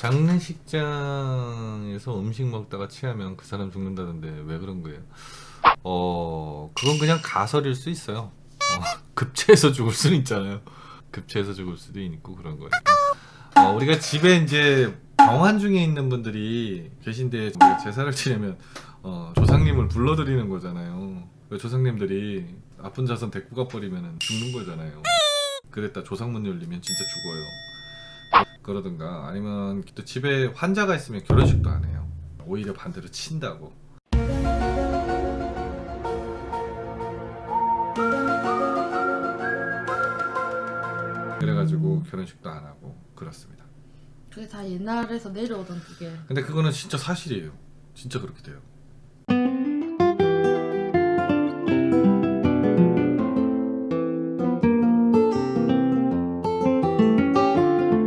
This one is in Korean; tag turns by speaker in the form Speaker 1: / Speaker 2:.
Speaker 1: 장례식장에서 음식 먹다가 취하면 그 사람 죽는다던데 왜 그런 거예요? 어 그건 그냥 가설일 수 있어요. 어, 급체해서 죽을 수는 있잖아요. 급체해서 죽을 수도 있고 그런 거예요. 어, 우리가 집에 이제 병환 중에 있는 분들이 계신데 제사를 지내면 어, 조상님을 불러드리는 거잖아요. 그 조상님들이 아픈 자손 데리고 가버리면 죽는 거잖아요. 그랬다 조상문 열리면 진짜 죽어요. 그러든가 아니면 또 집에 환자가 있으면 결혼식도 안 해요. 오히려 반대로 친다고. 그래가지고 결혼식도 안 하고 그렇습니다.
Speaker 2: 그게 다 옛날에서 내려오던 그게
Speaker 1: 근데 그거는 진짜 사실이에요. 진짜 그렇게 돼요.